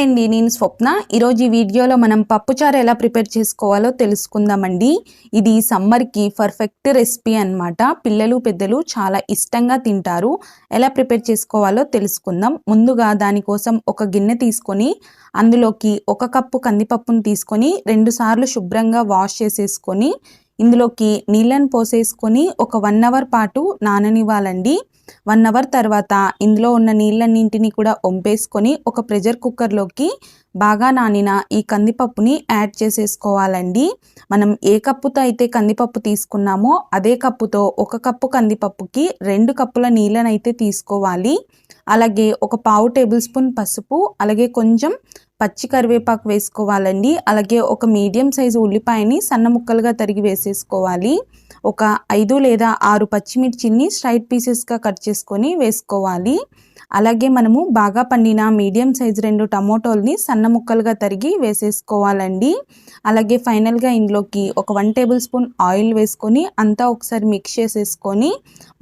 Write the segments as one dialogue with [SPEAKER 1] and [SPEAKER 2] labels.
[SPEAKER 1] Hi అండి నేను స్వప్న. ఈరోజు ఈ వీడియోలో మనం పప్పుచారు ఎలా ప్రిపేర్ చేసుకోవాలో తెలుసుకుందామండి. ఇది సమ్మర్కి పర్ఫెక్ట్ రెసిపీ అన్నమాట. పిల్లలు పెద్దలు చాలా ఇష్టంగా తింటారు. ఎలా ప్రిపేర్ చేసుకోవాలో తెలుసుకుందాం. ముందుగా దానికోసం ఒక గిన్నె తీసుకొని అందులోకి ఒక కప్పు కందిపప్పును తీసుకొని రెండుసార్లు శుభ్రంగా వాష్ చేసేసుకొని ఇందులోకి నీళ్ళని పోసేసుకొని ఒక వన్ అవర్ పాటు నాననివ్వాలండి. వన్ అవర్ తర్వాత ఇందులో ఉన్న నీళ్ళన్నింటినీ కూడా ఒంపేసుకొని ఒక ప్రెషర్ కుక్కర్లోకి బాగా నానిన ఈ కందిపప్పుని యాడ్ చేసేసుకోవాలండి. మనం ఏ కప్పుతో అయితే కందిపప్పు తీసుకున్నామో అదే కప్పుతో ఒక కప్పు కందిపప్పుకి రెండు కప్పుల నీళ్ళనైతే తీసుకోవాలి. అలాగే ఒక పావు టేబుల్ స్పూన్ పసుపు అలాగే కొంచెం పచ్చి కరివేపాకు వేసుకోవాలండి. అలాగే ఒక మీడియం సైజు ఉల్లిపాయని సన్న ముక్కలుగా తరిగి వేసేసుకోవాలి. ఒక ఐదు లేదా ఆరు పచ్చిమిర్చిని స్ట్రైట్ పీసెస్గా కట్ చేసుకొని వేసుకోవాలి. అలాగే మనము బాగా పండిన మీడియం సైజ్ రెండు టమోటోల్ని సన్న ముక్కలుగా తరిగి వేసేసుకోవాలండి. అలాగే ఫైనల్గా ఇందులోకి ఒక వన్ టేబుల్ స్పూన్ ఆయిల్ వేసుకొని అంతా ఒకసారి మిక్స్ చేసేసుకొని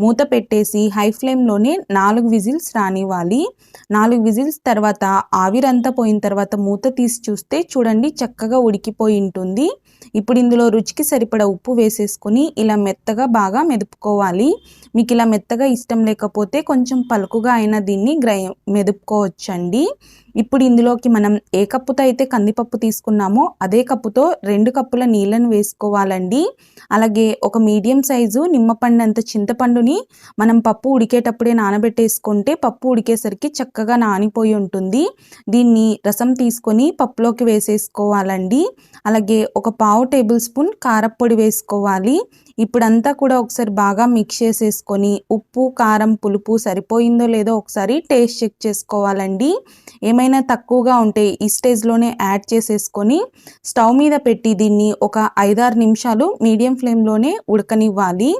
[SPEAKER 1] మూత పెట్టేసి హై ఫ్లేమ్లోనే నాలుగు విజిల్స్ రానివ్వాలి. నాలుగు విజిల్స్ తర్వాత ఆవిరంతా పోయిన తర్వాత మూత తీసి చూస్తే చూడండి చక్కగా ఉడికిపోయి ఉంటుంది. ఇప్పుడు ఇందులో రుచికి సరిపడ ఉప్పు వేసేసుకొని ఇలా ఇలా మెత్తగా బాగా మెదుపుకోవాలి. మీకు ఇలా మెత్తగా ఇష్టం లేకపోతే కొంచెం పలుకుగా అయినా దీన్ని గ్రై మెదుపుకోవచ్చండి. ఇప్పుడు ఇందులోకి మనం ఏ కప్పుతో అయితే కందిపప్పు తీసుకున్నామో అదే కప్పుతో రెండు కప్పుల నీళ్ళను వేసుకోవాలండి. అలాగే ఒక మీడియం సైజు నిమ్మపండు అంత చింతపండుని మనం పప్పు ఉడికేటప్పుడే నానబెట్టేసుకుంటే పప్పు ఉడికేసరికి చక్కగా నానిపోయి ఉంటుంది. దీన్ని రసం తీసుకొని పప్పులోకి వేసేసుకోవాలండి. అలాగే ఒక పావు టేబుల్ స్పూన్ కారప్పొడి వేసుకోవాలి. ఇప్పుడంతా కూడా ఒకసారి బాగా మిక్స్ చేసేసుకొని ఉప్పు కారం పులుపు సరిపోయిందో లేదో ఒకసారి టేస్ట్ చెక్ చేసుకోవాలండి. ఏమైనా తక్కువగా ఉంటే ఈ స్టేజ్లోనే యాడ్ చేసేసుకొని స్టవ్ మీద పెట్టి దీన్ని ఒక ఐదారు నిమిషాలు మీడియం ఫ్లేమ్లోనే ఉడకనివ్వాలి.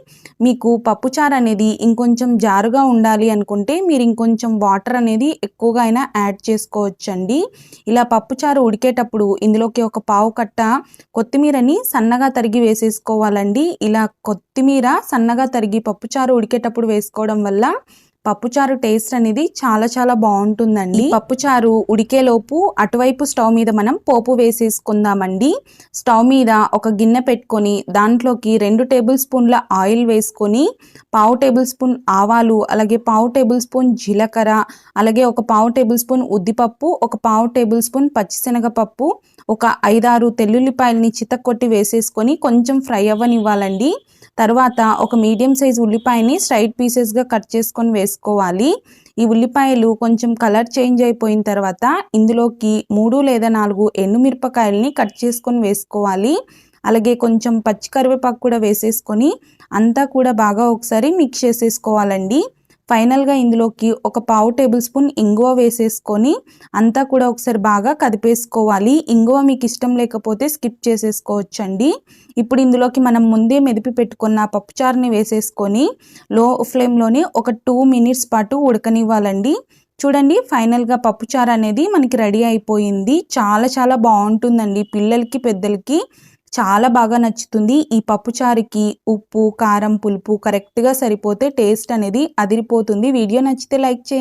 [SPEAKER 1] మీకు పప్పుచారు అనేది ఇంకొంచెం జారుగా ఉండాలి అనుకుంటే మీరు ఇంకొంచెం వాటర్ అనేది ఎక్కువగా అయినా యాడ్ చేసుకోవచ్చండి. ఇలా పప్పుచారు ఉడికేటప్పుడు ఇందులోకి ఒక పావు కట్ట కొత్తిమీరని సన్నగా తరిగి వేసేసుకోవాలండి. ఇలా కొత్తిమీర సన్నగా తరిగి పప్పుచారు ఉడికేటప్పుడు వేసుకోవడం వల్ల పప్పుచారు టేస్ట్ అనేది చాలా చాలా బాగుంటుందండి. పప్పుచారు ఉడికేలోపు అటువైపు స్టవ్ మీద మనం పోపు వేసేసుకుందామండి. స్టవ్ మీద ఒక గిన్నె పెట్టుకొని దాంట్లోకి రెండు టేబుల్ స్పూన్ల ఆయిల్ వేసుకొని పావు టేబుల్ స్పూన్ ఆవాలు అలాగే పావు టేబుల్ స్పూన్ జీలకర్ర అలాగే ఒక పావు టేబుల్ స్పూన్ ఉద్దిపప్పు ఒక పావు టేబుల్ స్పూన్ పచ్చిశనగపప్పు ఒక ఐదారు తెల్లుల్లిపాయలని చితక్కొట్టి వేసేసుకొని కొంచెం ఫ్రై అవ్వనివ్వాలండి. తర్వాత ఒక మీడియం సైజ్ ఉల్లిపాయని స్ట్రైట్ పీసెస్గా కట్ చేసుకొని వేసుకోవాలి. ఈ ఉల్లిపాయలు కొంచెం కలర్ చేంజ్ అయిపోయిన తర్వాత ఇందులోకి మూడు లేదా నాలుగు ఎండుమిరపకాయలని కట్ చేసుకొని వేసుకోవాలి. అలాగే కొంచెం పచ్చి కరివేపాకు కూడా వేసేసుకొని అంతా కూడా బాగా ఒకసారి మిక్స్ చేసేసుకోవాలండి. ఫైనల్గా ఇందులోకి ఒక పావు టేబుల్ స్పూన్ ఇంగువ వేసేసుకొని అంతా కూడా ఒకసారి బాగా కదిపేసుకోవాలి. ఇంగువ మీకు ఇష్టం లేకపోతే స్కిప్ చేసేసుకోవచ్చండి. ఇప్పుడు ఇందులోకి మనం ముందే మెదిపి పెట్టుకున్న పప్పుచారుని వేసేసుకొని లో ఫ్లేమ్లోనే ఒక టూ మినిట్స్ పాటు ఉడకనివ్వాలండి. చూడండి ఫైనల్గా పప్పుచారు అనేది మనకి రెడీ అయిపోయింది. చాలా చాలా బాగుంటుందండి పిల్లలకి పెద్దలకి. చాలా బాగా నచ్చుతుంది. ఈ పప్పుచారుకి ఉప్పు కారం పులుపు కరెక్ట్గా సరిపోతే టేస్ట్ అనేది అదిరిపోతుంది. వీడియో నచ్చితే లైక్ చేయండి.